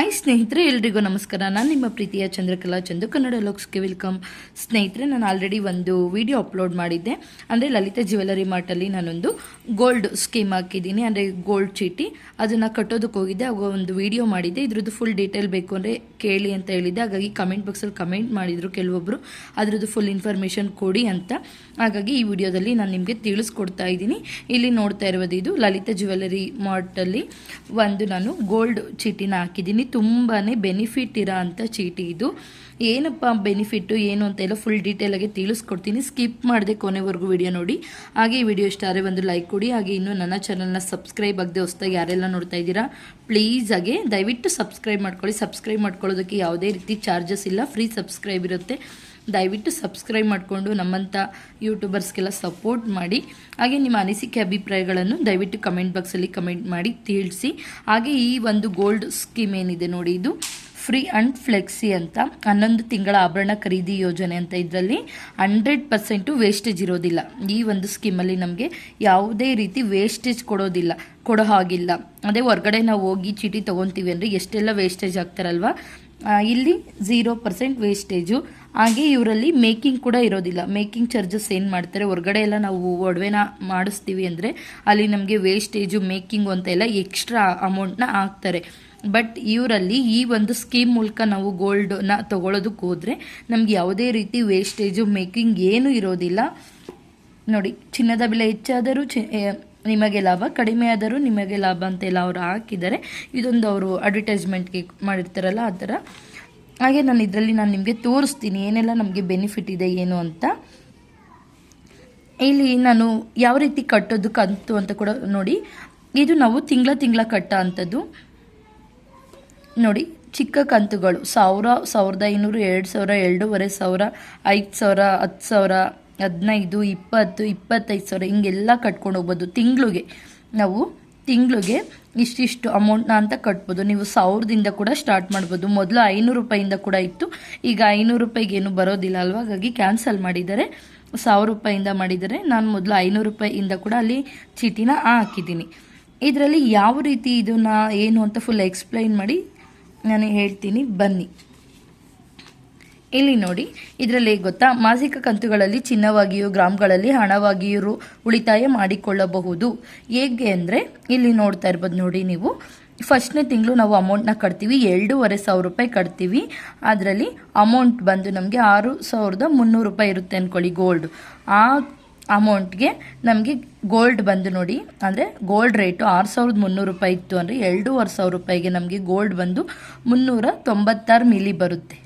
I ಸ್ನೇಹಿತರೆ, ಎಲ್ರಿಗೂ ನಮಸ್ಕಾರ. ನಾನು ನಿಮ್ಮ ಪ್ರೀತಿಯ ಚಂದ್ರಕಲಾ ಚಂದು. ಕನ್ನಡ ಲೋಕ್ಸ್ಗೆ ವೆಲ್ಕಮ್. ಸ್ನೇಹಿತರೆ, ನಾನು ಆಲ್ರೆಡಿ ಒಂದು ವಿಡಿಯೋ ಅಪ್ಲೋಡ್ ಮಾಡಿದ್ದೆ. ಅಂದರೆ ಲಲಿತಾ ಜ್ಯುವೆಲರಿ ಮಾರ್ಟಲ್ಲಿ ನಾನೊಂದು ಗೋಲ್ಡ್ ಸ್ಕೀಮ್ ಹಾಕಿದ್ದೀನಿ. ಅಂದರೆ ಗೋಲ್ಡ್ ಚೀಟಿ. ಅದನ್ನು ಕಟ್ಟೋದಕ್ಕೆ ಹೋಗಿದ್ದೆ. ಆಗ ಒಂದು ವಿಡಿಯೋ ಮಾಡಿದ್ದೆ. ಇದ್ರದ್ದು ಫುಲ್ ಡೀಟೇಲ್ ಬೇಕು ಅಂದರೆ ಕೇಳಿ ಅಂತ ಹೇಳಿದ್ದೆ. ಹಾಗಾಗಿ ಕಮೆಂಟ್ ಬಾಕ್ಸಲ್ಲಿ ಕಮೆಂಟ್ ಮಾಡಿದರು ಕೆಲವೊಬ್ಬರು ಅದರದ್ದು ಫುಲ್ ಇನ್ಫಾರ್ಮೇಷನ್ ಕೊಡಿ ಅಂತ. ಹಾಗಾಗಿ ಈ ವಿಡಿಯೋದಲ್ಲಿ ನಾನು ನಿಮಗೆ ತಿಳಿಸ್ಕೊಡ್ತಾ ಇದ್ದೀನಿ. ಇಲ್ಲಿ ನೋಡ್ತಾ ಇರೋದು ಇದು ಲಲಿತಾ ಜ್ಯುವೆಲರಿ ಮಾರ್ಟಲ್ಲಿ ಒಂದು ನಾನು ಗೋಲ್ಡ್ ಚೀಟಿನ ಹಾಕಿದ್ದೀನಿ. ತುಂಬಾ ಬೆನಿಫಿಟ್ ಇರೋ ಅಂಥ ಚೀಟಿ ಇದು. ಏನಪ್ಪ ಬೆನಿಫಿಟ್ಟು ಏನು ಅಂತ ಎಲ್ಲ ಫುಲ್ ಡೀಟೇಲಾಗಿ ತಿಳಿಸ್ಕೊಡ್ತೀನಿ. ಸ್ಕಿಪ್ ಮಾಡಿದೆ ಕೊನೆವರೆಗೂ ವಿಡಿಯೋ ನೋಡಿ. ಹಾಗೆ ಈ ವಿಡಿಯೋ ಇಷ್ಟ ಆದರೆ ಒಂದು ಲೈಕ್ ಕೊಡಿ. ಹಾಗೆ ಇನ್ನೂ ನನ್ನ ಚಾನಲ್ನ ಸಬ್ಸ್ಕ್ರೈಬ್ ಆಗದೆ ಹೊಸ್ದಾಗಿ ಯಾರೆಲ್ಲ ನೋಡ್ತಾ ಇದ್ದೀರಾ ಪ್ಲೀಸ್ ಹಾಗೆ ದಯವಿಟ್ಟು ಸಬ್ಸ್ಕ್ರೈಬ್ ಮಾಡ್ಕೊಳ್ಳಿ. ಸಬ್ಸ್ಕ್ರೈಬ್ ಮಾಡ್ಕೊಳ್ಳೋದಕ್ಕೆ ಯಾವುದೇ ರೀತಿ ಚಾರ್ಜಸ್ ಇಲ್ಲ. ಫ್ರೀ ಸಬ್ಸ್ಕ್ರೈಬ್ ಇರುತ್ತೆ. ದಯವಿಟ್ಟು ಸಬ್ಸ್ಕ್ರೈಬ್ ಮಾಡಿಕೊಂಡು ನಮ್ಮಂಥ ಯೂಟ್ಯೂಬರ್ಸ್ಗೆಲ್ಲ ಸಪೋರ್ಟ್ ಮಾಡಿ. ಹಾಗೆ ನಿಮ್ಮ ಅನಿಸಿಕೆ ಅಭಿಪ್ರಾಯಗಳನ್ನು ದಯವಿಟ್ಟು ಕಮೆಂಟ್ ಬಾಕ್ಸಲ್ಲಿ ಕಮೆಂಟ್ ಮಾಡಿ ತಿಳಿಸಿ. ಹಾಗೆ ಈ ಒಂದು ಗೋಲ್ಡ್ ಸ್ಕೀಮ್ ಏನಿದೆ ನೋಡಿ, ಇದು ಫ್ರೀ ಆ್ಯಂಡ್ ಫ್ಲೆಕ್ಸಿ ಅಂತ. ಹನ್ನೊಂದು ತಿಂಗಳ ಆಭರಣ ಖರೀದಿ ಯೋಜನೆ ಅಂತ ಇದರಲ್ಲಿ ಹಂಡ್ರೆಡ್ ಪರ್ಸೆಂಟು ವೇಸ್ಟೇಜ್ ಇರೋದಿಲ್ಲ. ಈ ಒಂದು ಸ್ಕೀಮಲ್ಲಿ ನಮಗೆ ಯಾವುದೇ ರೀತಿ ವೇಸ್ಟೇಜ್ ಕೊಡೋದಿಲ್ಲ, ಕೊಡೋ ಹಾಗಿಲ್ಲ. ಅದೇ ಹೊರಗಡೆ ನಾವು ಹೋಗಿ ಚೀಟಿ ತೊಗೊತೀವಿ ಅಂದರೆ ಎಷ್ಟೆಲ್ಲ ವೇಸ್ಟೇಜ್ ಆಗ್ತಾರಲ್ವ ಇಲ್ಲಿ ಝೀರೋ ಪರ್ಸೆಂಟ್ ವೇಸ್ಟೇಜು ಹಾಗೆ ಇವರಲ್ಲಿ ಮೇಕಿಂಗ್ ಕೂಡ ಇರೋದಿಲ್ಲ. ಮೇಕಿಂಗ್ ಚಾರ್ಜಸ್ ಏನು ಮಾಡ್ತಾರೆ? ಹೊರಗಡೆ ಎಲ್ಲ ನಾವು ಒಡವೆನ ಮಾಡಿಸ್ತೀವಿ ಅಂದರೆ ಅಲ್ಲಿ ನಮಗೆ ವೇಸ್ಟೇಜು ಮೇಕಿಂಗು ಅಂತ ಎಲ್ಲ ಎಕ್ಸ್ಟ್ರಾ ಅಮೌಂಟ್ನ ಹಾಕ್ತಾರೆ. ಬಟ್ ಇವರಲ್ಲಿ ಈ ಒಂದು ಸ್ಕೀಮ್ ಮೂಲಕ ನಾವು ಗೋಲ್ಡನ್ನ ತೊಗೊಳೋದಕ್ಕೆ ಹೋದರೆ ನಮ್ಗೆ ಯಾವುದೇ ರೀತಿ ವೇಸ್ಟೇಜು ಮೇಕಿಂಗ್ ಏನೂ ಇರೋದಿಲ್ಲ. ನೋಡಿ, ಚಿನ್ನದ ಬೆಲೆ ಹೆಚ್ಚಾದರೂ ನಿಮಗೆ ಲಾಭ, ಕಡಿಮೆ ಆದರೂ ನಿಮಗೆ ಲಾಭ ಅಂತೆಲ್ಲ ಅವರು ಹಾಕಿದ್ದಾರೆ. ಇದೊಂದು ಅವರು ಅಡ್ವರ್ಟೈಸ್ಮೆಂಟ್ಗೆ ಮಾಡಿರ್ತಾರಲ್ಲ, ಆ ಥರ. ಹಾಗೆ ನಾನು ಇದರಲ್ಲಿ ನಾನು ನಿಮಗೆ ತೋರಿಸ್ತೀನಿ, ಏನೆಲ್ಲ ನಮಗೆ ಬೆನಿಫಿಟ್ ಇದೆ, ಏನು ಅಂತ. ಇಲ್ಲಿ ನಾನು ಯಾವ ರೀತಿ ಕಟ್ಟೋದು, ಕಂತು ಅಂತ ಕೂಡ ನೋಡಿ. ಇದು ನಾವು ತಿಂಗಳ ತಿಂಗಳ ಕಟ್ಟ ಅಂಥದ್ದು ನೋಡಿ, ಚಿಕ್ಕ ಕಂತುಗಳು, ಸಾವಿರ, ಸಾವಿರದ ಐನೂರು, ಎರಡು ಸಾವಿರ, ಎರಡೂವರೆ ಸಾವಿರ, ಐದು ಸಾವಿರ, ಹತ್ತು ಸಾವಿರ. ಹದಿನೈದು, ಇಪ್ಪತ್ತು, ಇಪ್ಪತ್ತೈದು ಸಾವಿರ ಹಿಂಗೆಲ್ಲ ಕಟ್ಕೊಂಡು ಹೋಗ್ಬೋದು ತಿಂಗಳಿಗೆ. ನಾವು ತಿಂಗಳಿಗೆ ಇಷ್ಟಿಷ್ಟು ಅಮೌಂಟ್ನ ಅಂತ ಕಟ್ಬೋದು. ನೀವು ಸಾವಿರದಿಂದ ಕೂಡ ಸ್ಟಾರ್ಟ್ ಮಾಡ್ಬೋದು. ಮೊದಲು ಐನೂರು ರೂಪಾಯಿಂದ ಕೂಡ ಇತ್ತು. ಈಗ ಐನೂರು ರೂಪಾಯಿಗೆ ಏನು ಬರೋದಿಲ್ಲ ಅಲ್ವಾ? ಹಾಗಾಗಿ ಕ್ಯಾನ್ಸಲ್ ಮಾಡಿದ್ದಾರೆ ಸಾವಿರ ರೂಪಾಯಿಂದ ಮಾಡಿದ್ದಾರೆ ನಾನು ಮೊದಲು ಐನೂರು ರೂಪಾಯಿಯಿಂದ ಕೂಡ ಅಲ್ಲಿ ಚೀಟಿನ ಹಾಕಿದ್ದೀನಿ. ಇದರಲ್ಲಿ ಯಾವ ರೀತಿ ಇದನ್ನು, ಏನು ಅಂತ ಫುಲ್ ಎಕ್ಸ್ಪ್ಲೈನ್ ಮಾಡಿ ನಾನು ಹೇಳ್ತೀನಿ. ಬನ್ನಿ. ಇಲ್ಲಿ ನೋಡಿ, ಇದರಲ್ಲಿ ಗೊತ್ತಾ, ಮಾಸಿಕ ಕಂತುಗಳಲ್ಲಿ ಚಿನ್ನವಾಗಿಯೂ ಗ್ರಾಮ್ಗಳಲ್ಲಿ ಹಣವಾಗಿಯೂ ಉಳಿತಾಯ ಮಾಡಿಕೊಳ್ಳಬಹುದು. ಹೇಗೆ ಅಂದರೆ, ಇಲ್ಲಿ ನೋಡ್ತಾ ಇರ್ಬೋದು ನೋಡಿ ನೀವು. ಫಸ್ಟ್ನೇ ತಿಂಗಳು ನಾವು ಅಮೌಂಟ್ನ ಕಟ್ತೀವಿ, ಎರಡೂವರೆ ಸಾವಿರ ರೂಪಾಯಿ ಕಟ್ತೀವಿ. ಅದರಲ್ಲಿ ಅಮೌಂಟ್ ಬಂದು ನಮಗೆ ಆರು ಸಾವಿರದ ಮುನ್ನೂರು ರೂಪಾಯಿ ಇರುತ್ತೆ ಅಂದ್ಕೊಳ್ಳಿ ಗೋಲ್ಡ್. ಆ ಅಮೌಂಟ್ಗೆ ನಮಗೆ ಗೋಲ್ಡ್ ಬಂದು ನೋಡಿ, ಅಂದರೆ ಗೋಲ್ಡ್ ರೇಟು ಆರು ಸಾವಿರದ ಮುನ್ನೂರು ರೂಪಾಯಿ ಇತ್ತು ಅಂದರೆ ಎರಡೂವರೆ ಸಾವಿರ ರೂಪಾಯಿಗೆ ನಮಗೆ ಗೋಲ್ಡ್ ಬಂದು ಮುನ್ನೂರ ತೊಂಬತ್ತಾರು ಮಿಲಿ ಬರುತ್ತೆ.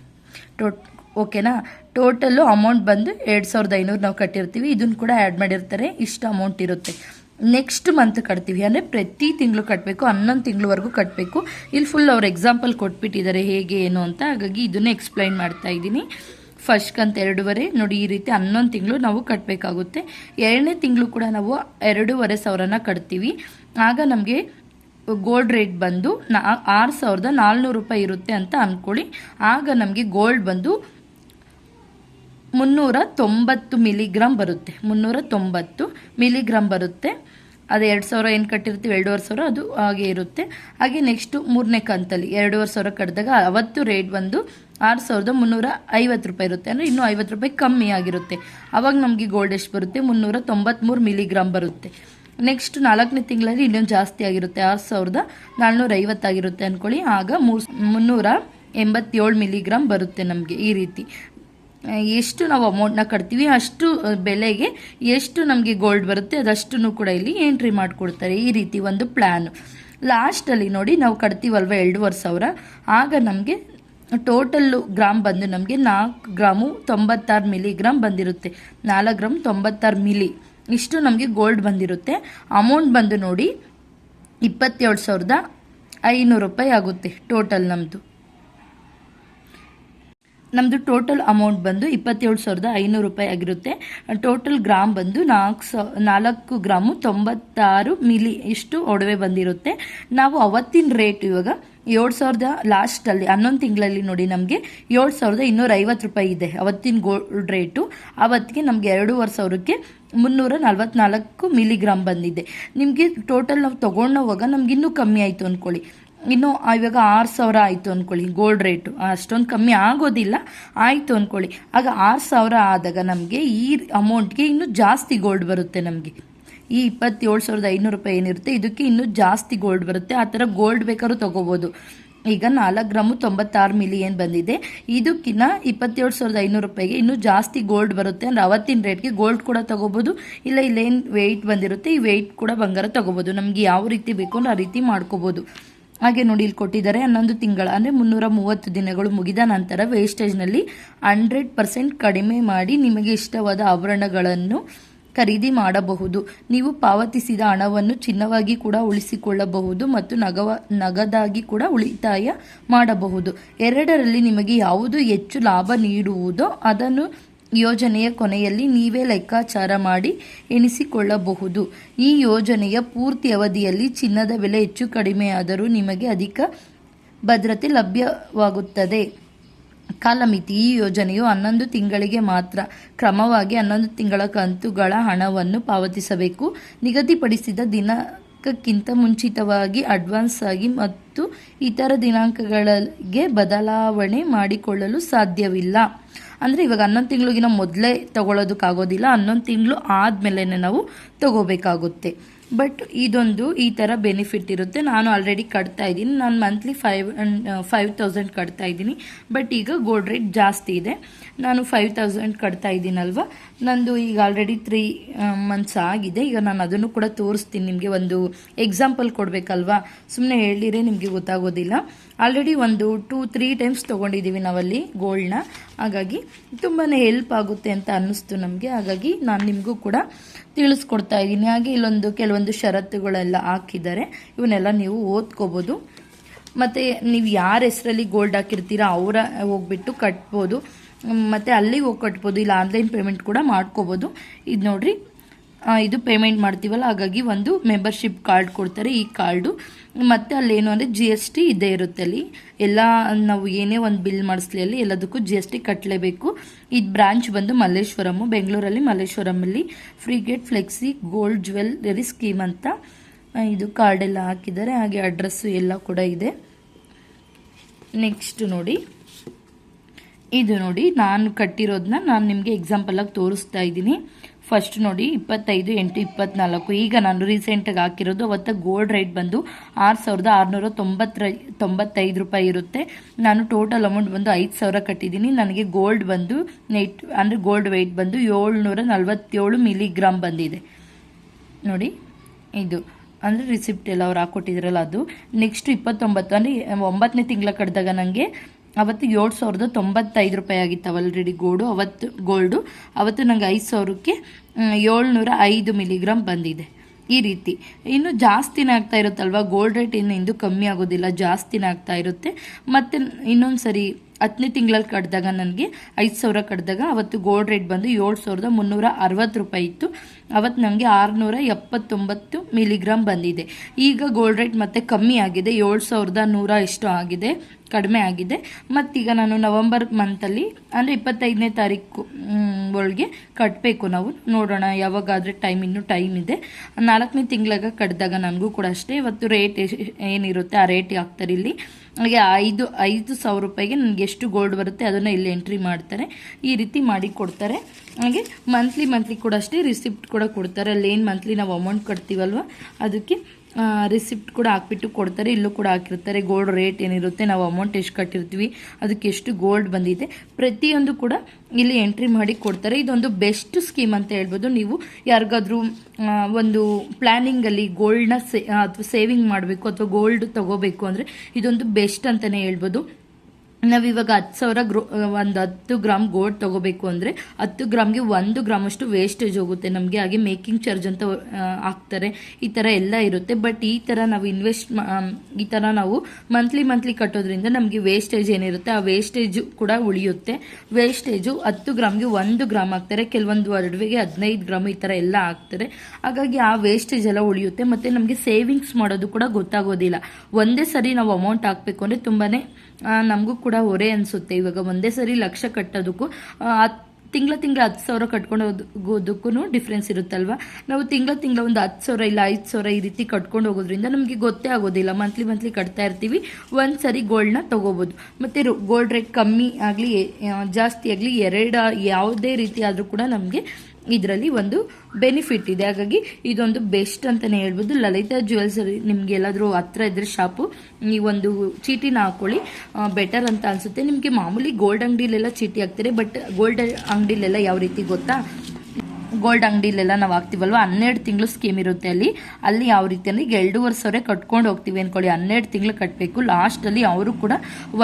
ಟೋಟ್ ಓಕೆನಾ? ಟೋಟಲ್ಲು ಅಮೌಂಟ್ ಬಂದು ಎರಡು ಸಾವಿರದ ಐನೂರು ನಾವು ಕಟ್ಟಿರ್ತೀವಿ. ಇದನ್ನು ಕೂಡ ಆ್ಯಡ್ ಮಾಡಿರ್ತಾರೆ. ಇಷ್ಟು ಅಮೌಂಟ್ ಇರುತ್ತೆ. ನೆಕ್ಸ್ಟ್ ಮಂತ್ ಕಟ್ತೀವಿ. ಅಂದರೆ ಪ್ರತಿ ತಿಂಗಳು ಕಟ್ಟಬೇಕು ಹನ್ನೊಂದು ತಿಂಗಳವರೆಗೂ ಕಟ್ಟಬೇಕು ಇಲ್ಲಿ ಫುಲ್ ಅವ್ರು ಎಕ್ಸಾಂಪಲ್ ಕೊಟ್ಬಿಟ್ಟಿದ್ದಾರೆ. ಹೇಗೆ, ಏನು ಅಂತ. ಹಾಗಾಗಿ ಇದನ್ನೇ ಎಕ್ಸ್ಪ್ಲೈನ್ ಮಾಡ್ತಾ ಇದ್ದೀನಿ. ಫಸ್ಟ್ ಕಂತ ಎರಡೂವರೆ. ನೋಡಿ, ಈ ರೀತಿ ಹನ್ನೊಂದು ತಿಂಗಳು ನಾವು ಕಟ್ಟಬೇಕಾಗುತ್ತೆ ಎರಡನೇ ತಿಂಗಳು ಕೂಡ ನಾವು ಎರಡೂವರೆ ಸಾವಿರನ ಕಟ್ತೀವಿ. ಆಗ ನಮಗೆ ಗೋಲ್ಡ್ ರೇಟ್ ಬಂದು ನಾ ಆರು ಸಾವಿರದ ನಾಲ್ನೂರು ರೂಪಾಯಿ ಇರುತ್ತೆ ಅಂತ ಅಂದ್ಕೊಳ್ಳಿ ಆಗ ನಮಗೆ ಗೋಲ್ಡ್ ಬಂದು ಮುನ್ನೂರ ತೊಂಬತ್ತು ಮಿಲಿಗ್ರಾಮ್ ಬರುತ್ತೆ. ಮುನ್ನೂರ ತೊಂಬತ್ತು ಮಿಲಿಗ್ರಾಮ್ ಬರುತ್ತೆ. ಅದು ಎರಡು ಸಾವಿರ ಏನು ಕಟ್ಟಿರ್ತೀವಿ ಎರಡೂವರೆ ಸಾವಿರ ಅದು ಹಾಗೆ ಇರುತ್ತೆ. ಹಾಗೆ ನೆಕ್ಸ್ಟು ಮೂರನೇ ಕಂತಲ್ಲಿ ಎರಡೂವರೆ ಸಾವಿರ ಕಟ್ಟಿದಾಗ ಅವತ್ತು ರೇಟ್ ಬಂದು ಆರು ಸಾವಿರದ ಮುನ್ನೂರ ಐವತ್ತು ರೂಪಾಯಿ ಇರುತ್ತೆ. ಅಂದರೆ ಇನ್ನೂ ಐವತ್ತು ರೂಪಾಯಿ ಕಮ್ಮಿ ಆಗಿರುತ್ತೆ. ಆವಾಗ ನಮಗೆ ಗೋಲ್ಡ್ ಎಷ್ಟು ಬರುತ್ತೆ? ಮುನ್ನೂರ ತೊಂಬತ್ತ್ಮೂರು ಮಿಲಿಗ್ರಾಮ್ ಬರುತ್ತೆ. ನೆಕ್ಸ್ಟ್ ನಾಲ್ಕನೇ ತಿಂಗಳಲ್ಲಿ ಇನ್ನೊಂದು ಜಾಸ್ತಿ ಆಗಿರುತ್ತೆ. ಆರು ಸಾವಿರದ ನಾಲ್ನೂರ ಐವತ್ತಾಗಿರುತ್ತೆ ಅಂದ್ಕೊಳ್ಳಿ ಆಗ ಮೂರು ಮುನ್ನೂರ ಎಂಬತ್ತೇಳು ಮಿಲಿಗ್ರಾಮ್ ಬರುತ್ತೆ ನಮಗೆ ಈ ರೀತಿ. ಎಷ್ಟು ನಾವು ಅಮೌಂಟ್ನ ಕಟ್ತೀವಿ, ಅಷ್ಟು ಬೆಲೆಗೆ ಎಷ್ಟು ನಮಗೆ ಗೋಲ್ಡ್ ಬರುತ್ತೆ, ಅದಷ್ಟನ್ನು ಕೂಡ ಇಲ್ಲಿ ಎಂಟ್ರಿ ಮಾಡಿಕೊಡ್ತಾರೆ ಈ ರೀತಿ ಒಂದು ಪ್ಲ್ಯಾನ್ ಲಾಸ್ಟಲ್ಲಿ ನೋಡಿ ನಾವು ಕಟ್ತೀವಲ್ವ ಎರಡೂವರೆ ಸಾವಿರ ಆಗ ನಮಗೆ ಟೋಟಲ್ಲು ಗ್ರಾಮ್ ಬಂದು ನಮಗೆ ನಾಲ್ಕು ಗ್ರಾಮು ತೊಂಬತ್ತಾರು ಮಿಲಿಗ್ರಾಮ್ ಬಂದಿರುತ್ತೆ. ನಾಲ್ಕು ಗ್ರಾಮ್ ತೊಂಬತ್ತಾರು ಮಿಲಿ ಇಷ್ಟು ನಮಗೆ ಗೋಲ್ಡ್ ಬಂದಿರುತ್ತೆ. ಅಮೌಂಟ್ ಬಂದು ನೋಡಿ ಇಪ್ಪತ್ತೇಳು ಸಾವಿರದ ಐನೂರು ರೂಪಾಯಿ ಆಗುತ್ತೆ ಟೋಟಲ್ ನಮ್ಮದು ನಮ್ಮದು ಟೋಟಲ್ ಅಮೌಂಟ್ ಬಂದು ಇಪ್ಪತ್ತೇಳು ಸಾವಿರದ ಐನೂರು ರೂಪಾಯಿ ಆಗಿರುತ್ತೆ. ಟೋಟಲ್ ಗ್ರಾಮ್ ಬಂದು ನಾಲ್ಕು ಸಾ, ನಾಲ್ಕು ಗ್ರಾಮು ತೊಂಬತ್ತಾರು ಮಿಲಿ ಇಷ್ಟು ಒಡವೆ ಬಂದಿರುತ್ತೆ. ನಾವು ಅವತ್ತಿನ ರೇಟ್ ಇವಾಗ ಏಳು ಸಾವಿರದ ಲಾಸ್ಟಲ್ಲಿ ಹನ್ನೊಂದು ತಿಂಗಳಲ್ಲಿ ನೋಡಿ ನಮಗೆ ಏಳು ಸಾವಿರದ ಇನ್ನೂರ ಐವತ್ತು ರೂಪಾಯಿ ಇದೆ ಅವತ್ತಿನ ಗೋಲ್ಡ್ ರೇಟು ಅವತ್ತಿಗೆ ನಮಗೆ ಎರಡೂವರೆ ಸಾವಿರಕ್ಕೆ ಮುನ್ನೂರ ನಲ್ವತ್ನಾಲ್ಕು ಮಿಲಿಗ್ರಾಮ್ ಬಂದಿದೆ. ನಿಮಗೆ ಟೋಟಲ್ ನಾವು ತೊಗೊಂಡೋವಾಗ ನಮ್ಗೆ ಇನ್ನೂ ಕಮ್ಮಿ ಆಯಿತು ಅಂದ್ಕೊಳ್ಳಿ ಇನ್ನು ಇವಾಗ ಆರು ಸಾವಿರ ಆಯಿತು ಅಂದ್ಕೊಳ್ಳಿ ಗೋಲ್ಡ್ ರೇಟು ಅಷ್ಟೊಂದು ಕಮ್ಮಿ ಆಗೋದಿಲ್ಲ, ಆಯಿತು ಅಂದ್ಕೊಳ್ಳಿ ಆಗ ಆರು ಸಾವಿರ ಆದಾಗ ನಮಗೆ ಈ ಅಮೌಂಟ್ಗೆ ಇನ್ನೂ ಜಾಸ್ತಿ ಗೋಲ್ಡ್ ಬರುತ್ತೆ ನಮಗೆ. ಈ ಇಪ್ಪತ್ತೇಳು ಸಾವಿರದ ಐನೂರು ರೂಪಾಯಿ ಏನಿರುತ್ತೆ, ಇದಕ್ಕೆ ಇನ್ನೂ ಜಾಸ್ತಿ ಗೋಲ್ಡ್ ಬರುತ್ತೆ. ಆ ಥರ ಗೋಲ್ಡ್ ಬೇಕಾದ್ರೂ ತೊಗೋಬೋದು. ಈಗ ನಾಲ್ಕು ಗ್ರಾಮು ತೊಂಬತ್ತಾರು ಮಿಲಿ ಏನು ಬಂದಿದೆ. ಇದಕ್ಕಿನ್ನ ಇಪ್ಪತ್ತೇಳು ಸಾವಿರದ ಐನೂರು ರೂಪಾಯಿಗೆ ಇನ್ನೂ ಜಾಸ್ತಿ ಗೋಲ್ಡ್ ಬರುತ್ತೆ ಅಂದರೆ ಅವತ್ತಿನ ರೇಟ್ಗೆ ಗೋಲ್ಡ್ ಕೂಡ ತೊಗೋಬೋದು. ಇಲ್ಲ, ಇಲ್ಲೇನು ವೆಯ್ಟ್ ಬಂದಿರುತ್ತೆ, ಈ ವೆಯ್ಟ್ ಕೂಡ ಬಂಗಾರ ತೊಗೋಬೋದು. ನಮಗೆ ಯಾವ ರೀತಿ ಬೇಕೋ ಆ ರೀತಿ ಮಾಡ್ಕೋಬೋದು. ಹಾಗೆ ನೋಡಿ ಇಲ್ಲಿ ಕೊಟ್ಟಿದ್ದಾರೆ. ಹನ್ನೊಂದು ತಿಂಗಳ ಅಂದರೆ ಮುನ್ನೂರ ಮೂವತ್ತು ದಿನಗಳು ಮುಗಿದ ನಂತರ ವೇಸ್ಟೇಜ್ನಲ್ಲಿ ಹಂಡ್ರೆಡ್ ಪರ್ಸೆಂಟ್ ಕಡಿಮೆ ಮಾಡಿ ನಿಮಗೆ ಇಷ್ಟವಾದ ಆಭರಣಗಳನ್ನು ಖರೀದಿ ಮಾಡಬಹುದು. ನೀವು ಪಾವತಿಸಿದ ಹಣವನ್ನು ಚಿನ್ನವಾಗಿ ಕೂಡ ಉಳಿಸಿಕೊಳ್ಳಬಹುದು ಮತ್ತು ನಗವ, ನಗದಾಗಿ ಕೂಡ ಉಳಿತಾಯ ಮಾಡಬಹುದು. ಎರಡರಲ್ಲಿ ನಿಮಗೆ ಯಾವುದು ಹೆಚ್ಚು ಲಾಭ ನೀಡುವುದೋ ಅದನ್ನು ಯೋಜನೆಯ ಕೊನೆಯಲ್ಲಿ ನೀವೇ ಲೆಕ್ಕಾಚಾರ ಮಾಡಿ ಎಣಿಸಿಕೊಳ್ಳಬಹುದು. ಈ ಯೋಜನೆಯ ಪೂರ್ತಿ ಅವಧಿಯಲ್ಲಿ ಚಿನ್ನದ ಬೆಲೆ ಹೆಚ್ಚು ಕಡಿಮೆಯಾದರೂ ನಿಮಗೆ ಅಧಿಕ ಭದ್ರತೆ ಲಭ್ಯವಾಗುತ್ತದೆ. ಕಾಲಮಿತಿ, ಈ ಯೋಜನೆಯು ಹನ್ನೊಂದು ತಿಂಗಳಿಗೆ ಮಾತ್ರ ಕ್ರಮವಾಗಿ ಹನ್ನೊಂದು ತಿಂಗಳ ಕಂತುಗಳ ಹಣವನ್ನು ಪಾವತಿಸಬೇಕು. ನಿಗದಿಪಡಿಸಿದ ದಿನಾಂಕಕ್ಕಿಂತ ಮುಂಚಿತವಾಗಿ ಅಡ್ವಾನ್ಸ್ ಆಗಿ ಮತ್ತು ಇತರ ದಿನಾಂಕಗಳಿಗೆ ಬದಲಾವಣೆ ಮಾಡಿಕೊಳ್ಳಲು ಸಾಧ್ಯವಿಲ್ಲ. ಅಂದರೆ ಇವಾಗ ಹನ್ನೊಂದು ತಿಂಗಳಿಗಿನ ಮೊದಲೇ ತಗೊಳ್ಳೋದಕ್ಕಾಗೋದಿಲ್ಲ ಹನ್ನೊಂದು ತಿಂಗಳು ಆದಮೇಲೆ ನಾವು ತಗೋಬೇಕಾಗುತ್ತೆ. ಬಟ್ ಇದೊಂದು ಈ ಥರ ಬೆನಿಫಿಟ್ ಇರುತ್ತೆ. ನಾನು ಆಲ್ರೆಡಿ ಕಟ್ತಾ ಇದ್ದೀನಿ. ನಾನು ಮಂತ್ಲಿ ಫೈವ್ ಫೈವ್ ತೌಸಂಡ್ ಕಟ್ತಾ ಇದ್ದೀನಿ. ಬಟ್ ಈಗ ಗೋಲ್ಡ್ ರೇಟ್ ಜಾಸ್ತಿ ಇದೆ. ನಾನು ಫೈವ್ ತೌಸಂಡ್ ಕಟ್ತಾ ಇದ್ದೀನಲ್ವ? ನಂದು ಈಗ ಆಲ್ರೆಡಿ ತ್ರೀ ಮಂತ್ಸ್ ಆಗಿದೆ. ಈಗ ನಾನು ಅದನ್ನು ಕೂಡ ತೋರಿಸ್ತೀನಿ. ನಿಮಗೆ ಒಂದು ಎಕ್ಸಾಂಪಲ್ ಕೊಡಬೇಕಲ್ವಾ? ಸುಮ್ಮನೆ ಹೇಳಿದರೆ ನಿಮಗೆ ಗೊತ್ತಾಗೋದಿಲ್ಲ. ಆಲ್ರೆಡಿ ಒಂದು ಟೂ ತ್ರೀ ಟೈಮ್ಸ್ ತೊಗೊಂಡಿದ್ದೀವಿ ನಾವಲ್ಲಿ ಗೋಲ್ಡ್ನ ಹಾಗಾಗಿ ತುಂಬಾ ಹೆಲ್ಪ್ ಆಗುತ್ತೆ ಅಂತ ಅನ್ನಿಸ್ತು ನಮಗೆ. ಹಾಗಾಗಿ ನಾನು ನಿಮಗೂ ಕೂಡ ತಿಳಿಸ್ಕೊಡ್ತಾ ಇದ್ದೀನಿ. ಹಾಗೆ ಇಲ್ಲೊಂದು ಕೆಲವೊಂದು ಷರತ್ತುಗಳೆಲ್ಲ ಹಾಕಿದ್ದಾರೆ. ಇವನ್ನೆಲ್ಲ ನೀವು ಓದ್ಕೋಬೋದು. ಮತ್ತು ನೀವು ಯಾರ ಹೆಸರಲ್ಲಿ ಗೋಲ್ಡ್ ಹಾಕಿರ್ತೀರ, ಅವರ ಹೋಗ್ಬಿಟ್ಟು ಕಟ್ಬೋದು. ಮತ್ತು ಅಲ್ಲಿಗೆ ಹೋಗಿ ಕಟ್ಬೋದು. ಇಲ್ಲ ಆನ್ಲೈನ್ ಪೇಮೆಂಟ್ ಕೂಡ ಮಾಡ್ಕೋಬೋದು. ಇದು ನೋಡಿರಿ. ಇದು ಪೇಮೆಂಟ್ ಮಾಡ್ತೀವಲ್ಲ, ಹಾಗಾಗಿ ಒಂದು ಮೆಂಬರ್ಶಿಪ್ ಕಾರ್ಡ್ ಕೊಡ್ತಾರೆ ಈ ಕಾರ್ಡು ಮತ್ತು ಅಲ್ಲೇನು ಅಂದರೆ ಜಿ ಎಸ್ ಟಿ ಇದೇ ಇರುತ್ತೆ ಅಲ್ಲಿ. ಎಲ್ಲ ನಾವು ಏನೇ ಒಂದು ಬಿಲ್ ಮಾಡಿಸ್ಲಿ ಅಲ್ಲಿ ಎಲ್ಲದಕ್ಕೂ ಜಿ ಎಸ್ ಟಿ ಕಟ್ಟಲೇಬೇಕು ಇದು ಬ್ರಾಂಚ್ ಬಂದು ಮಲ್ಲೇಶ್ವರಮು ಬೆಂಗಳೂರಲ್ಲಿ ಮಲ್ಲೇಶ್ವರಮಲ್ಲಿ free gate flexi gold jewellery scheme ಅಂತ ಇದು ಕಾರ್ಡ್ ಎಲ್ಲ ಹಾಕಿದ್ದಾರೆ. ಹಾಗೆ ಅಡ್ರೆಸ್ಸು ಎಲ್ಲ ಕೂಡ ಇದೆ. ನೆಕ್ಸ್ಟ್ ನೋಡಿ. ಇದು ನೋಡಿ, ನಾನು ಕಟ್ಟಿರೋದನ್ನ ನಾನು ನಿಮಗೆ ಎಕ್ಸಾಂಪಲಾಗಿ ತೋರಿಸ್ತಾ ಇದ್ದೀನಿ. ಫಸ್ಟ್ ನೋಡಿ, ಇಪ್ಪತ್ತೈದು ಎಂಟು ಇಪ್ಪತ್ನಾಲ್ಕು. ಈಗ ನಾನು ರೀಸೆಂಟಾಗಿ ಹಾಕಿರೋದು ಅವತ್ತು ಗೋಲ್ಡ್ ರೇಟ್ ಬಂದು ಆರು ಸಾವಿರದ ಆರುನೂರ ತೊಂಬತ್ತರ, ತೊಂಬತ್ತೈದು ರೂಪಾಯಿ ಇರುತ್ತೆ. ನಾನು ಟೋಟಲ್ ಅಮೌಂಟ್ ಬಂದು ಐದು ಸಾವಿರ ಕಟ್ಟಿದ್ದೀನಿ. ನನಗೆ ಗೋಲ್ಡ್ ಬಂದು ನೆಟ್ ಅಂದರೆ ಗೋಲ್ಡ್ ವೆಯ್ಟ್ ಬಂದು ಏಳ್ನೂರ ನಲ್ವತ್ತೇಳು ಮಿಲಿಗ್ರಾಮ್ ಬಂದಿದೆ. ನೋಡಿ, ಇದು. ಅಂದರೆ ರಿಸಿಪ್ಟ್ ಎಲ್ಲ ಅವ್ರು ಹಾಕ್ಕೊಟ್ಟಿದ್ರಲ್ಲ ಅದು. ನೆಕ್ಸ್ಟ್ ಇಪ್ಪತ್ತೊಂಬತ್ತು, ಅಂದರೆ ಒಂಬತ್ತನೇ ತಿಂಗಳ ಕಟ್ಟಿದಾಗ ನನಗೆ ಅವತ್ತು ಏಳು ಸಾವಿರದ ತೊಂಬತ್ತೈದು ರೂಪಾಯಿ ಆಗಿತ್ತು ಆಲ್ರೆಡಿ ಗೋಲ್ಡು ಅವತ್ತು ಗೋಲ್ಡು, ಅವತ್ತು ನನಗೆ ಐದು ಸಾವಿರಕ್ಕೆ ಏಳ್ನೂರ ಐದು ಮಿಲಿಗ್ರಾಮ್ ಬಂದಿದೆ. ಈ ರೀತಿ. ಇನ್ನು ಜಾಸ್ತಿನೇ ಆಗ್ತಾ ಇರುತ್ತಲ್ವ? ಗೋಲ್ಡ್ ರೇಟ್ ಇನ್ನು ಇಂದು ಕಮ್ಮಿ ಆಗೋದಿಲ್ಲ, ಜಾಸ್ತಿನೇ ಆಗ್ತಾ ಇರುತ್ತೆ. ಮತ್ತು ಇನ್ನೊಂದು ಸರಿ ಹತ್ತನೇ ತಿಂಗಳಲ್ಲಿ ಕಟ್ಟಿದಾಗ ನನಗೆ ಐದು ಸಾವಿರ ಕಟ್ಟಿದಾಗ ಅವತ್ತು ಗೋಲ್ಡ್ ರೇಟ್ ಬಂದು ಏಳು ಸಾವಿರದ ಮುನ್ನೂರ ಅರವತ್ತು ರೂಪಾಯಿ ಇತ್ತು. ಅವತ್ತು ನನಗೆ ಆರುನೂರ ಎಪ್ಪತ್ತೊಂಬತ್ತು ಮಿಲಿಗ್ರಾಮ್ ಬಂದಿದೆ. ಈಗ ಗೋಲ್ಡ್ ರೇಟ್ ಮತ್ತೆ ಕಮ್ಮಿ ಆಗಿದೆ, ಏಳು ಸಾವಿರದ ನೂರ ಇಷ್ಟು ಆಗಿದೆ, ಕಡಿಮೆ ಆಗಿದೆ. ಮತ್ತೀಗ ನಾನು ನವಂಬರ್ ಮಂತಲ್ಲಿ ಅಂದರೆ ಇಪ್ಪತ್ತೈದನೇ ತಾರೀಕು ಒಳಗೆ ಕಟ್ಟಬೇಕು ನಾವು. ನೋಡೋಣ, ಯಾವಾಗಾದರೆ ಟೈಮ್ ಇನ್ನೂ ಟೈಮ್ ಇದೆ. ನಾಲ್ಕನೇ ತಿಂಗಳಾಗ ಕಟ್ಟಿದಾಗ ನನಗೂ ಕೂಡ ಅಷ್ಟೇ. ಇವತ್ತು ರೇಟ್ ಏನಿರುತ್ತೆ, ಆ ರೇಟ್ ಹಾಕ್ತಾರೆ ಇಲ್ಲಿ ಹಾಗೆ ಐದು ಐದು ಸಾವಿರ ರೂಪಾಯಿಗೆ ನನಗೆ ಎಷ್ಟು ಗೋಲ್ಡ್ ಬರುತ್ತೆ ಅದನ್ನು ಇಲ್ಲಿ ಎಂಟ್ರಿ ಮಾಡ್ತಾರೆ. ಈ ರೀತಿ ಮಾಡಿ ಕೊಡ್ತಾರೆ. ಹಾಗೆ ಮಂತ್ಲಿ ಮಂತ್ಲಿ ಕೂಡ ಅಷ್ಟೇ ರಿಸಿಪ್ಟ್ ಕೂಡ ಕೊಡ್ತಾರೆ. ಅಲ್ಲಿ ಏನು ಮಂತ್ಲಿ ನಾವು ಅಮೌಂಟ್ ಕಟ್ತೀವಲ್ವ? ಅದಕ್ಕೆ ರಿಸಿಪ್ಟ್ ಕೂಡ ಹಾಕ್ಬಿಟ್ಟು ಕೊಡ್ತಾರೆ, ಇಲ್ಲೂ ಕೂಡ ಹಾಕಿರ್ತಾರೆ. ಗೋಲ್ಡ್ ರೇಟ್ ಏನಿರುತ್ತೆ, ನಾವು ಅಮೌಂಟ್ ಎಷ್ಟು ಕಟ್ಟಿರ್ತೀವಿ, ಅದಕ್ಕೆ ಎಷ್ಟು ಗೋಲ್ಡ್ ಬಂದಿದೆ, ಪ್ರತಿಯೊಂದು ಕೂಡ ಇಲ್ಲಿ ಎಂಟ್ರಿ ಮಾಡಿ ಕೊಡ್ತಾರೆ. ಇದೊಂದು ಬೆಸ್ಟ್ ಸ್ಕೀಮ್ ಅಂತ ಹೇಳ್ಬೋದು. ನೀವು ಯಾರಿಗಾದ್ರೂ ಒಂದು ಪ್ಲ್ಯಾನಿಂಗಲ್ಲಿ ಗೋಲ್ಡ್ನ ಸೇ ಅಥವಾ ಸೇವಿಂಗ್ ಮಾಡಬೇಕು, ಅಥವಾ ಗೋಲ್ಡ್ ತಗೋಬೇಕು ಅಂದರೆ ಇದೊಂದು ಬೆಸ್ಟ್ ಅಂತಲೇ ಹೇಳ್ಬೋದು. ನಾವಿವಾಗ ಹತ್ತು ಸಾವಿರ ಗ್ರೋ ಒಂದು ಹತ್ತು ಗ್ರಾಮ್ ಗೋಲ್ಡ್ ತೊಗೋಬೇಕು ಅಂದರೆ ಹತ್ತು ಗ್ರಾಮ್ಗೆ ಒಂದು ಗ್ರಾಮಷ್ಟು ವೇಸ್ಟೇಜ್ ಹೋಗುತ್ತೆ. ನಮಗೆ ಹಾಗೆ ಮೇಕಿಂಗ್ ಚಾರ್ಜ್ ಅಂತ ಹಾಕ್ತಾರೆ. ಈ ಥರ ಎಲ್ಲ ಇರುತ್ತೆ. ಬಟ್ ಈ ಥರ ನಾವು ಇನ್ವೆಸ್ಟ್ ಈ ಥರ ನಾವು ಮಂತ್ಲಿ ಮಂತ್ಲಿ ಕಟ್ಟೋದ್ರಿಂದ ನಮಗೆ ವೇಸ್ಟೇಜ್ ಏನಿರುತ್ತೆ, ಆ ವೇಸ್ಟೇಜು ಕೂಡ ಉಳಿಯುತ್ತೆ. ವೇಸ್ಟೇಜು ಹತ್ತು ಗ್ರಾಮ್ಗೆ ಒಂದು ಗ್ರಾಮ್ ಹಾಕ್ತಾರೆ. ಕೆಲವೊಂದು ಅಡವೆಗೆ ಹದಿನೈದು ಗ್ರಾಮ್ ಈ ಥರ ಎಲ್ಲ ಹಾಕ್ತಾರೆ. ಹಾಗಾಗಿ ಆ ವೇಸ್ಟೇಜ್ ಎಲ್ಲ ಉಳಿಯುತ್ತೆ. ಮತ್ತು ನಮಗೆ ಸೇವಿಂಗ್ಸ್ ಮಾಡೋದು ಕೂಡ ಗೊತ್ತಾಗೋದಿಲ್ಲ. ಒಂದೇ ಸರಿ ನಾವು ಅಮೌಂಟ್ ಹಾಕಬೇಕು ಅಂದರೆ ತುಂಬಾ ನಮಗೂ ಹೊರೆ ಅನಿಸುತ್ತೆ. ಇವಾಗ ಒಂದೇ ಸರಿ ಲಕ್ಷ ಕಟ್ಟೋದಕ್ಕೂ ತಿಂಗಳ ತಿಂಗಳ ಹತ್ತು ಸಾವಿರ ಕಟ್ಕೊಂಡು ಹೋಗೋದಕ್ಕೂ ಡಿಫ್ರೆನ್ಸ್ ಇರುತ್ತಲ್ವ? ನಾವು ತಿಂಗಳ ತಿಂಗಳ ಒಂದು ಹತ್ತು ಸಾವಿರ ಇಲ್ಲ ಐದು ಸಾವಿರ ಈ ರೀತಿ ಕಟ್ಕೊಂಡು ಹೋಗೋದ್ರಿಂದ ನಮಗೆ ಗೊತ್ತೇ ಆಗೋದಿಲ್ಲ. ಮಂತ್ಲಿ ಮಂತ್ಲಿ ಕಟ್ತಾ ಇರ್ತೀವಿ. ಒಂದು ಸರಿ ಗೋಲ್ಡ್ನ ತೊಗೋಬೋದು. ಮತ್ತು ಗೋಲ್ಡ್ ರೇಟ್ ಕಮ್ಮಿ ಆಗಲಿ ಜಾಸ್ತಿ ಆಗಲಿ, ಎರಡು ಯಾವುದೇ ರೀತಿ ಆದರೂ ಕೂಡ ನಮಗೆ ಇದರಲ್ಲಿ ಒಂದು ಬೆನಿಫಿಟ್ ಇದೆ. ಹಾಗಾಗಿ ಇದೊಂದು ಬೆಸ್ಟ್ ಅಂತಲೇ ಹೇಳ್ಬೋದು. ಲಲಿತಾ ಜ್ಯುವೆಲ್ಸರಿ ನಿಮ್ಗೆ ಎಲ್ಲಾದರೂ ಹತ್ರ ಇದ್ರೆ ಶಾಪು ನೀವೊಂದು ಚೀಟಿನ ಹಾಕ್ಕೊಳ್ಳಿ ಬೆಟರ್ ಅಂತ ಅನಿಸುತ್ತೆ. ನಿಮಗೆ ಮಾಮೂಲಿ ಗೋಲ್ಡ್ ಅಂಗಡಿಲೆಲ್ಲ ಚೀಟಿ ಹಾಕ್ತಾರೆ ಬಟ್ ಗೋಲ್ಡ್ ಅಂಗಡಿಲೆಲ್ಲ ಯಾವ ರೀತಿ ಗೊತ್ತಾ? ಗೋಲ್ಡ್ ಅಂಗಡಿಲೆಲ್ಲ ನಾವು ಹಾಕ್ತೀವಲ್ವ? ಹನ್ನೆರಡು ತಿಂಗಳು ಸ್ಕೀಮ್ ಇರುತ್ತೆ ಅಲ್ಲಿ. ಅಲ್ಲಿ ಯಾವ ರೀತಿ ಅಂದರೆ ಎರಡೂವರೆ ಸಾವಿರ ಕಟ್ಕೊಂಡು ಹೋಗ್ತೀವಿ ಅಂದ್ಕೊಳ್ಳಿ ಹನ್ನೆರಡು ತಿಂಗಳು ಕಟ್ಟಬೇಕು ಲಾಸ್ಟಲ್ಲಿ ಅವರು ಕೂಡ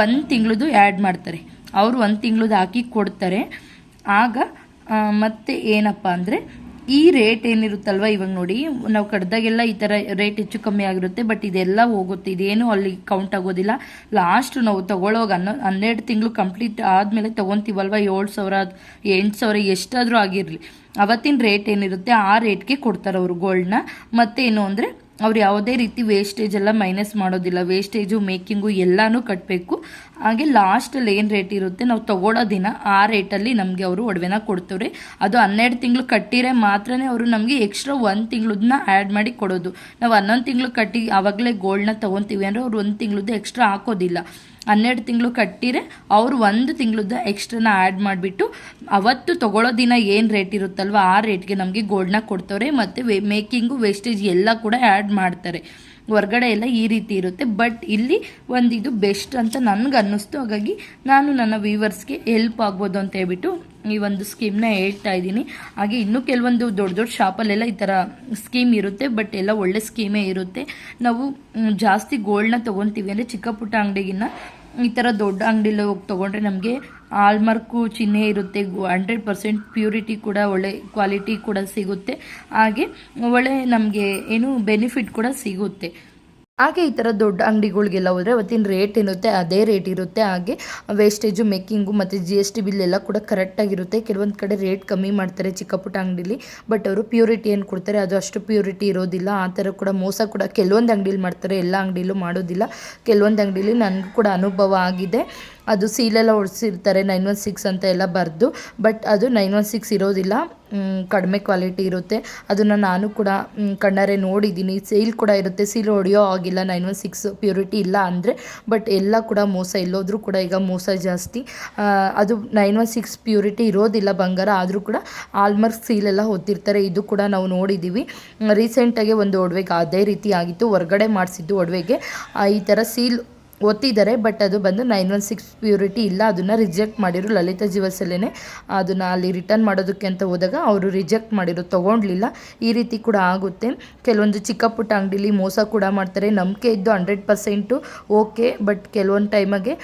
ಒಂದು ತಿಂಗಳದು ಆ್ಯಡ್ ಮಾಡ್ತಾರೆ. ಅವರು ಒಂದು ತಿಂಗಳದು ಹಾಕಿ ಕೊಡ್ತಾರೆ. ಆಗ ಮತ್ತೆ ಏನಪ್ಪ ಅಂದರೆ ಈ ರೇಟ್ ಏನಿರುತ್ತಲ್ವ ಇವಾಗ ನೋಡಿ, ನಾವು ಕಡ್ದಾಗೆಲ್ಲ ಈ ಥರ ರೇಟ್ ಹೆಚ್ಚು ಕಮ್ಮಿ ಆಗಿರುತ್ತೆ ಬಟ್ ಇದೆಲ್ಲ ಹೋಗುತ್ತೆ. ಇದೇನು ಅಲ್ಲಿ ಕೌಂಟ್ ಆಗೋದಿಲ್ಲ. ಲಾಸ್ಟ್ ನಾವು ಹನ್ನೊ, ಹನ್ನೆರಡು ತಿಂಗಳು ಕಂಪ್ಲೀಟ್ ಆದಮೇಲೆ ತೊಗೊತೀವಲ್ವ? ಏಳು ಸಾವಿರ, ಎಂಟು ಸಾವಿರ ಎಷ್ಟಾದರೂ ಆಗಿರಲಿ. ಅವತ್ತಿನ ರೇಟ್ ಏನಿರುತ್ತೆ, ಆ ರೇಟ್ಗೆ ಕೊಡ್ತಾರೆ ಅವರು ಗೋಲ್ಡ್ನ ಮತ್ತೇನು ಅಂದರೆ, ಅವ್ರು ಯಾವುದೇ ರೀತಿ ವೇಸ್ಟೇಜ್ ಎಲ್ಲ ಮೈನಸ್ ಮಾಡೋದಿಲ್ಲ. ವೇಸ್ಟೇಜು ಮೇಕಿಂಗು ಎಲ್ಲನೂ ಕಟ್ಟಬೇಕು ಹಾಗೆ ಲಾಸ್ಟಲ್ಲಿ ಏನು ರೇಟ್ ಇರುತ್ತೆ? ನಾವು ತಗೊಳ್ಳೋ ದಿನ ಆ ರೇಟಲ್ಲಿ ನಮಗೆ ಅವರು ಒಡವೆನ ಕೊಡ್ತವ್ರೆ. ಅದು ಹನ್ನೆರಡು ತಿಂಗಳು ಕಟ್ಟಿರೆ ಮಾತ್ರನೇ ಅವರು ನಮಗೆ ಎಕ್ಸ್ಟ್ರಾ ಒಂದು ತಿಂಗಳದನ್ನ ಆ್ಯಡ್ ಮಾಡಿ ಕೊಡೋದು. ನಾವು ಹನ್ನೊಂದು ತಿಂಗಳು ಕಟ್ಟಿ ಆವಾಗಲೇ ಗೋಲ್ಡ್ನ ತೊಗೊತೀವಿ ಅಂದರೆ ಅವ್ರು ಒಂದು ತಿಂಗಳದ್ದು ಎಕ್ಸ್ಟ್ರಾ ಹಾಕೋದಿಲ್ಲ. ಹನ್ನೆರಡು ತಿಂಗಳು ಕಟ್ಟಿರೆ ಅವರು ಒಂದು ತಿಂಗಳದ್ದು ಎಕ್ಸ್ಟ್ರಾನ ಆ್ಯಡ್ ಮಾಡಿಬಿಟ್ಟು ಅವತ್ತು ತಗೊಳ್ಳೋ ದಿನ ಏನು ರೇಟ್ ಇರುತ್ತಲ್ವ ಆ ರೇಟ್ಗೆ ನಮಗೆ ಗೋಲ್ಡ್ನ ಕೊಡ್ತವ್ರೆ ಮತ್ತು ವೇ ಮೇಕಿಂಗು ವೇಸ್ಟೇಜ್ ಎಲ್ಲ ಕೂಡ ಆ್ಯಡ್ ಮಾಡ್ತಾರೆ. ಹೊರ್ಗಡೆ ಎಲ್ಲ ಈ ರೀತಿ ಇರುತ್ತೆ. ಬಟ್ ಇಲ್ಲಿ ಒಂದು ಇದು ಬೆಸ್ಟ್ ಅಂತ ನನಗೆ ಅನ್ನಿಸ್ತು. ಹಾಗಾಗಿ ನಾನು ನನ್ನ ವ್ಯೂವರ್ಸ್ಗೆ ಹೆಲ್ಪ್ ಆಗ್ಬೋದು ಅಂತ ಹೇಳ್ಬಿಟ್ಟು ಈ ಒಂದು ಸ್ಕೀಮ್ನ ಹೇಳ್ತಾ ಇದ್ದೀನಿ. ಹಾಗೆ ಇನ್ನೂ ಕೆಲವೊಂದು ದೊಡ್ಡ ದೊಡ್ಡ ಶಾಪಲ್ಲೆಲ್ಲ ಈ ಥರ ಸ್ಕೀಮ್ ಇರುತ್ತೆ. ಬಟ್ ಎಲ್ಲ ಒಳ್ಳೆ ಸ್ಕೀಮೇ ಇರುತ್ತೆ. ನಾವು ಜಾಸ್ತಿ ಗೋಲ್ಡ್ನ ತೊಗೊತೀವಿ. ಅಂದರೆ ಚಿಕ್ಕ ಪುಟ್ಟ ಅಂಗಡಿಗಿನ್ನ ಈ ಥರ ದೊಡ್ಡ ಅಂಗಡಿಲಿ ಹೋಗಿ ತೊಗೊಂಡ್ರೆ ನಮಗೆ ಆಲ್ಮಾರ್ಕು ಚಿಹ್ನೆ ಇರುತ್ತೆ ಹಂಡ್ರೆಡ್ ಪರ್ಸೆಂಟ್ ಪ್ಯೂರಿಟಿ ಕೂಡ ಒಳ್ಳೆ ಕ್ವಾಲಿಟಿ ಕೂಡ ಸಿಗುತ್ತೆ. ಹಾಗೆ ಒಳ್ಳೆ ನಮಗೆ ಏನು ಬೆನಿಫಿಟ್ ಕೂಡ ಸಿಗುತ್ತೆ. ಹಾಗೆ ಈ ಥರ ದೊಡ್ಡ ಅಂಗಡಿಗಳಿಗೆಲ್ಲ ಹೋದರೆ ಅವತ್ತಿನ ರೇಟ್ ಇರುತ್ತೆ, ಅದೇ ರೇಟ್ ಇರುತ್ತೆ. ಹಾಗೆ ವೇಸ್ಟೇಜು ಮೇಕಿಂಗು ಮತ್ತು ಜಿ ಎಸ್ ಟಿ ಬಿಲ್ ಎಲ್ಲ ಕೂಡ ಕರೆಕ್ಟಾಗಿರುತ್ತೆ ಕೆಲವೊಂದು ಕಡೆ ರೇಟ್ ಕಮ್ಮಿ ಮಾಡ್ತಾರೆ ಚಿಕ್ಕ ಪುಟ್ಟ ಅಂಗಡಿಲಿ ಬಟ್ ಅವರು ಪ್ಯೂರಿಟಿ ಏನು ಕೊಡ್ತಾರೆ ಅದು ಅಷ್ಟು ಪ್ಯೂರಿಟಿ ಇರೋದಿಲ್ಲ. ಆ ಥರ ಕೂಡ ಮೋಸ ಕೂಡ ಕೆಲವೊಂದು ಅಂಗಡಿಲಿ ಮಾಡ್ತಾರೆ, ಎಲ್ಲ ಅಂಗಡಿಲೂ ಮಾಡೋದಿಲ್ಲ. ಕೆಲವೊಂದು ಅಂಗಡಿಲಿ ನನಗೂ ಕೂಡ ಅನುಭವ ಆಗಿದೆ. ಅದು ಸೀಲೆಲ್ಲ ಹೊಡ್ಸಿರ್ತಾರೆ ನೈನ್ ಒನ್ ಸಿಕ್ಸ್ ಅಂತ ಎಲ್ಲ ಬರೆದು ಬಟ್ ಅದು ನೈನ್ ಒನ್ ಸಿಕ್ಸ್ ಇರೋದಿಲ್ಲ. ಕಡಿಮೆ ಕ್ವಾಲಿಟಿ ಇರುತ್ತೆ. ಅದನ್ನು ನಾನು ಕೂಡ ಕಣ್ಣಾರೆ ನೋಡಿದ್ದೀನಿ. ಸೀಲ್ ಕೂಡ ಇರುತ್ತೆ. ಸೀಲ್ ಹೊಡೆಯೋ ಆಗಿಲ್ಲ ನೈನ್ ಒನ್ ಸಿಕ್ಸ್ ಪ್ಯೂರಿಟಿ ಇಲ್ಲ ಅಂದರೆ ಬಟ್ ಎಲ್ಲ ಕೂಡ ಮೋಸ. ಎಲ್ಲೋದ್ರೂ ಕೂಡ ಈಗ ಮೋಸ ಜಾಸ್ತಿ. ಅದು ನೈನ್ ಒನ್ ಸಿಕ್ಸ್ ಪ್ಯೂರಿಟಿ ಇರೋದಿಲ್ಲ ಬಂಗಾರ. ಆದರೂ ಕೂಡ ಆಲ್ಮರ್ಕ್ ಸೀಲ್ ಎಲ್ಲ ಹೊತ್ತಿರ್ತಾರೆ. ಇದು ಕೂಡ ನಾವು ನೋಡಿದ್ದೀವಿ ರೀಸೆಂಟಾಗಿ ಒಂದು ಒಡವೆಗೆ ಅದೇ ರೀತಿ ಆಗಿತ್ತು. ಹೊರ್ಗಡೆ ಮಾಡಿಸಿದ್ದು ಒಡವೆಗೆ. ಈ ಥರ ಸೀಲ್ ಒತ್ತಿದ್ದಾರೆ, ಬಟ್ ಅದು ಬಂದು ನೈನ್ ಒನ್ ಸಿಕ್ಸ್ ಪ್ಯೂರಿಟಿ ಇಲ್ಲ. ಅದನ್ನು ರಿಜೆಕ್ಟ್ ಮಾಡಿರು ಲಲಿತಾ ಜೀವಸಲ್ಲೇ ಅದನ್ನು ಅಲ್ಲಿ ರಿಟರ್ನ್ ಮಾಡೋದಕ್ಕೆ ಅಂತ ಹೋದಾಗ ಅವರು ರಿಜೆಕ್ಟ್ ಮಾಡಿರೋ, ತೊಗೊಂಡ್ಲಿಲ್ಲ. ಈ ರೀತಿ ಕೂಡ ಆಗುತ್ತೆ. ಕೆಲವೊಂದು ಚಿಕ್ಕ ಪುಟ್ಟ ಅಂಗಡಿಲಿ ಮೋಸ ಕೂಡ ಮಾಡ್ತಾರೆ. ನಂಬಿಕೆ ಇದ್ದು ಹಂಡ್ರೆಡ್ ಪರ್ಸೆಂಟು ಓಕೆ, ಬಟ್ ಕೆಲವೊಂದು ಟೈಮಾಗೆ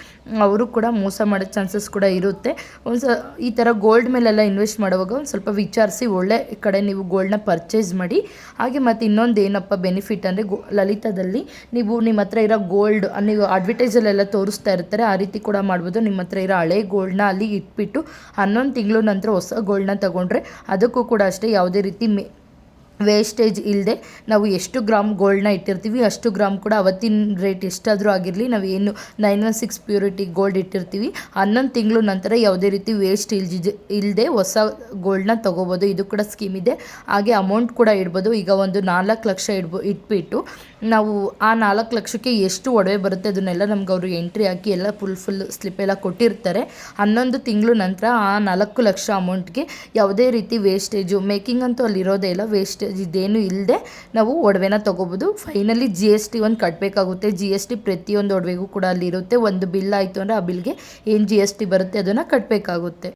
ಅವರು ಕೂಡ ಮೋಸ ಮಾಡೋ ಚಾನ್ಸಸ್ ಕೂಡ ಇರುತ್ತೆ. ಒಂದು ಸ ಈ ಥರ ಗೋಲ್ಡ್ ಮೇಲೆಲ್ಲ ಇನ್ವೆಸ್ಟ್ ಮಾಡುವಾಗ ಒಂದು ಸ್ವಲ್ಪ ವಿಚಾರಿಸಿ, ಒಳ್ಳೆ ಕಡೆ ನೀವು ಗೋಲ್ಡ್ನ ಪರ್ಚೇಸ್ ಮಾಡಿ. ಹಾಗೆ ಮತ್ತು ಇನ್ನೊಂದು ಏನಪ್ಪ ಬೆನಿಫಿಟ್ ಅಂದರೆ ಗೋ, ಲಲಿತಾದಲ್ಲಿ ನೀವು ನಿಮ್ಮ ಹತ್ರ ಇರೋ ಗೋಲ್ಡ್, ನೀವು ಅಡ್ವರ್ಟೈಸಲ್ಲೆಲ್ಲ ತೋರಿಸ್ತಾ ಇರ್ತಾರೆ, ಆ ರೀತಿ ಕೂಡ ಮಾಡ್ಬೋದು. ನಿಮ್ಮ ಹತ್ರ ಇರೋ ಹಳೆ ಗೋಲ್ಡ್ನ ಅಲ್ಲಿ ಇಟ್ಬಿಟ್ಟು ಹನ್ನೊಂದು ತಿಂಗಳು ನಂತರ ಹೊಸ ಗೋಲ್ಡ್ನ ತಗೊಂಡ್ರೆ ಅದಕ್ಕೂ ಕೂಡ ಅಷ್ಟೇ ಯಾವುದೇ ರೀತಿ ಮೇ ವೇಸ್ಟೇಜ್ ಇಲ್ಲದೆ ನಾವು ಎಷ್ಟು ಗ್ರಾಮ್ ಗೋಲ್ಡ್ನ ಇಟ್ಟಿರ್ತೀವಿ, ಅಷ್ಟು ಗ್ರಾಮ್ ಕೂಡ ಅವತ್ತಿನ ರೇಟ್ ಎಷ್ಟಾದರೂ ಆಗಿರಲಿ, ನಾವು ಏನು nine one six purity gold ಇಟ್ಟಿರ್ತೀವಿ. ಹನ್ನೊಂದು ತಿಂಗಳು ನಂತರ ಯಾವುದೇ ರೀತಿ ವೇಸ್ಟ್ ಇಲ್ಜಿ ಇಲ್ಲದೆ ಹೊಸ ಗೋಲ್ಡ್ನ ತೊಗೋಬೋದು. ಇದು ಕೂಡ ಸ್ಕೀಮ್ ಇದೆ. ಹಾಗೆ ಅಮೌಂಟ್ ಕೂಡ ಇಡ್ಬೋದು. ಈಗ ಒಂದು ನಾಲ್ಕು ಲಕ್ಷ ಇಡ್ಬೋ, ಇಟ್ಬಿಟ್ಟು ನಾವು ಆ ನಾಲ್ಕು ಲಕ್ಷಕ್ಕೆ ಎಷ್ಟು ಒಡವೆ ಬರುತ್ತೆ ಅದನ್ನೆಲ್ಲ ನಮ್ಗೆ ಅವರು ಎಂಟ್ರಿ ಹಾಕಿ ಎಲ್ಲ ಫುಲ್ ಫುಲ್ ಸ್ಲಿಪ್ ಎಲ್ಲ ಕೊಟ್ಟಿರ್ತಾರೆ. ಹನ್ನೊಂದು ತಿಂಗಳು ನಂತರ ಆ ನಾಲ್ಕು ಲಕ್ಷ ಅಮೌಂಟ್ಗೆ ಯಾವುದೇ ರೀತಿ ವೇಸ್ಟೇಜು ಮೇಕಿಂಗ್ ಅಂತೂ ಅಲ್ಲಿರೋದೇ ಇಲ್ಲ. ವೇಸ್ಟೇಜ್ ಇದೇನು ಇಲ್ಲದೆ ನಾವು ಒಡವೆನ ತೊಗೋಬೋದು. ಫೈನಲಿ ಜಿ ಎಸ್ ಟಿ ಒಂದು ಕಟ್ಟಬೇಕಾಗುತ್ತೆ ಜಿ ಎಸ್ ಟಿ ಪ್ರತಿಯೊಂದು ಒಡವೆಗೂ ಕೂಡ ಅಲ್ಲಿ ಇರುತ್ತೆ. ಒಂದು ಬಿಲ್ ಆಯಿತು ಅಂದರೆ ಆ ಬಿಲ್ಗೆ ಏನು ಜಿ ಎಸ್ ಟಿ ಬರುತ್ತೆ ಅದನ್ನು ಕಟ್ಟಬೇಕಾಗುತ್ತೆ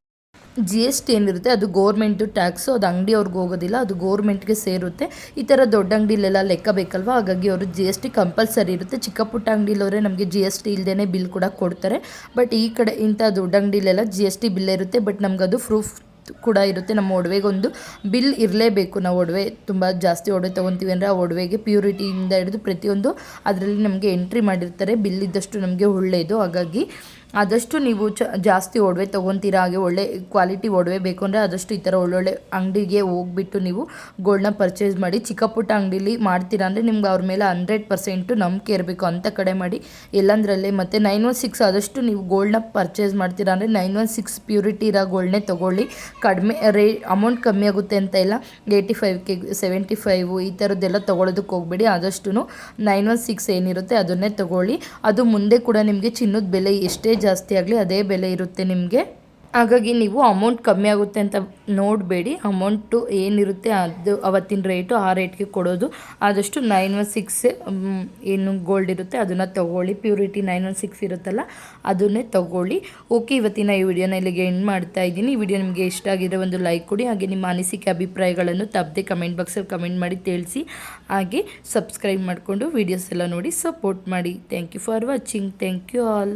ಜಿ ಎಸ್ ಟಿ ಏನಿರುತ್ತೆ? ಅದು ಗೋರ್ಮೆಂಟು ಟ್ಯಾಕ್ಸು ಅದು ಅಂಗಡಿಯವ್ರಿಗೆ ಹೋಗೋದಿಲ್ಲ, ಅದು ಗೋರ್ಮೆಂಟ್ಗೆ ಸೇರುತ್ತೆ. ಈ ಥರ ದೊಡ್ಡ ಅಂಗಡಿಲೆಲ್ಲ ಲೆಕ್ಕ ಬೇಕಲ್ವ? ಹಾಗಾಗಿ ಅವರು ಜಿ ಎಸ್ ಟಿ ಕಂಪಲ್ಸರಿ ಇರುತ್ತೆ. ಚಿಕ್ಕ ಪುಟ್ಟ ಅಂಗಡಿಲವರೇ ನಮಗೆ ಜಿ ಎಸ್ ಟಿ ಇಲ್ಲದೇ ಬಿಲ್ ಕೂಡ ಕೊಡ್ತಾರೆ. ಬಟ್ ಈ ಕಡೆ ಇಂಥ ದೊಡ್ಡ ಅಂಗಡಿಲೆಲ್ಲ ಜಿ ಎಸ್ ಟಿ ಬಿಲ್ ಇರುತ್ತೆ. ಬಟ್ ನಮಗದು ಪ್ರೂಫ್ ಕೂಡ ಇರುತ್ತೆ. ನಮ್ಮ ಒಡವೆಗೊಂದು ಬಿಲ್ ಇರಲೇಬೇಕು. ನಾವು ಒಡವೆ ತುಂಬ ಜಾಸ್ತಿ ಒಡವೆ ತೊಗೊತೀವಿ ಅಂದರೆ ಆ ಒಡವೆಗೆ ಪ್ಯೂರಿಟಿಯಿಂದ ಹಿಡಿದು ಪ್ರತಿಯೊಂದು ಅದರಲ್ಲಿ ನಮಗೆ ಎಂಟ್ರಿ ಮಾಡಿರ್ತಾರೆ. ಬಿಲ್ ಇದ್ದಷ್ಟು ನಮಗೆ ಒಳ್ಳೆಯದು. ಹಾಗಾಗಿ ಆದಷ್ಟು ನೀವು ಚ, ಜಾಸ್ತಿ ಒಡವೆ ತೊಗೊತೀರಾ, ಹಾಗೆ ಒಳ್ಳೆ ಕ್ವಾಲಿಟಿ ಒಡವೆ ಬೇಕು ಅಂದರೆ ಆದಷ್ಟು ಈ ಥರ ಒಳ್ಳೊಳ್ಳೆ ಅಂಗಡಿಗೆ ಹೋಗ್ಬಿಟ್ಟು ನೀವು ಗೋಲ್ಡ್ನ ಪರ್ಚೇಸ್ ಮಾಡಿ ಚಿಕ್ಕ ಪುಟ್ಟ ಅಂಗಡೀಲಿ ಮಾಡ್ತೀರಾ ಅಂದರೆ ನಿಮ್ಗೆ ಅವ್ರ ಮೇಲೆ ಹಂಡ್ರೆಡ್ ಪರ್ಸೆಂಟು ನಂಬಿಕೆ ಇರಬೇಕು ಅಂತ ಕಡೆ ಮಾಡಿ. ಎಲ್ಲಂದ್ರಲ್ಲಿ ಮತ್ತು ನೈನ್ ಒನ್ ಸಿಕ್ಸ್ ಆದಷ್ಟು ನೀವು ಗೋಲ್ಡ್ನ ಪರ್ಚೇಸ್ ಮಾಡ್ತೀರ ಅಂದರೆ ನೈನ್ ಒನ್ ಸಿಕ್ಸ್ ಪ್ಯೂರಿಟಿ ಇರೋ ಗೋಲ್ಡ್ನೇ ತೊಗೊಳ್ಳಿ. ಕಡಿಮೆ ರೇ ಅಮೌಂಟ್ ಕಮ್ಮಿ ಆಗುತ್ತೆ ಅಂತ ಇಲ್ಲ. Eighty five K seventy five ಈ ಥರದ್ದೆಲ್ಲ ತೊಗೊಳೋದಕ್ಕೆ ಹೋಗ್ಬೇಡಿ. ಆದಷ್ಟು ನೈನ್ ಒನ್ ಸಿಕ್ಸ್ ಏನಿರುತ್ತೆ ಅದನ್ನೇ ತೊಗೊಳ್ಳಿ. ಅದು ಮುಂದೆ ಕೂಡ ನಿಮಗೆ ಚಿನ್ನದ ಬೆಲೆ ಎಷ್ಟೇ ಜಾಸ್ತಿ ಆಗಲಿ ಅದೇ ಬೆಲೆ ಇರುತ್ತೆ ನಿಮಗೆ. ಹಾಗಾಗಿ ನೀವು ಅಮೌಂಟ್ ಕಮ್ಮಿ ಆಗುತ್ತೆ ಅಂತ ನೋಡಬೇಡಿ. ಅಮೌಂಟು ಏನಿರುತ್ತೆ ಅದು ಅವತ್ತಿನ ರೇಟು ಆ ರೇಟ್ಗೆ ಕೊಡೋದು. ಆದಷ್ಟು ನೈನ್ ಒನ್ ಸಿಕ್ಸ್ ಏನು ಗೋಲ್ಡ್ ಇರುತ್ತೆ ಅದನ್ನು ತೊಗೊಳ್ಳಿ. ಪ್ಯೂರಿಟಿ ನೈನ್ ಒನ್ ಸಿಕ್ಸ್ ಇರುತ್ತಲ್ಲ ಅದನ್ನೇ ತೊಗೊಳ್ಳಿ. ಓಕೆ ಇವತ್ತಿನ ಈ ವಿಡಿಯೋನ ಇಲ್ಲಿಗೆ ಎಂಡ್ ಮಾಡ್ತಾ ಇದ್ದೀನಿ. ಈ ವಿಡಿಯೋ ನಿಮಗೆ ಇಷ್ಟ ಆಗಿರೋ ಒಂದು ಲೈಕ್ ಕೊಡಿ. ಹಾಗೆ ನಿಮ್ಮ ಅನಿಸಿಕೆ, ಅಭಿಪ್ರಾಯಗಳನ್ನು ತಪ್ಪದೆ ಕಮೆಂಟ್ ಬಾಕ್ಸಲ್ಲಿ ಕಮೆಂಟ್ ಮಾಡಿ ತಿಳಿಸಿ. ಹಾಗೆ ಸಬ್ಸ್ಕ್ರೈಬ್ ಮಾಡಿಕೊಂಡು ವೀಡಿಯೋಸ್ ಎಲ್ಲ ನೋಡಿ ಸಪೋರ್ಟ್ ಮಾಡಿ. Thank you for watching thank you all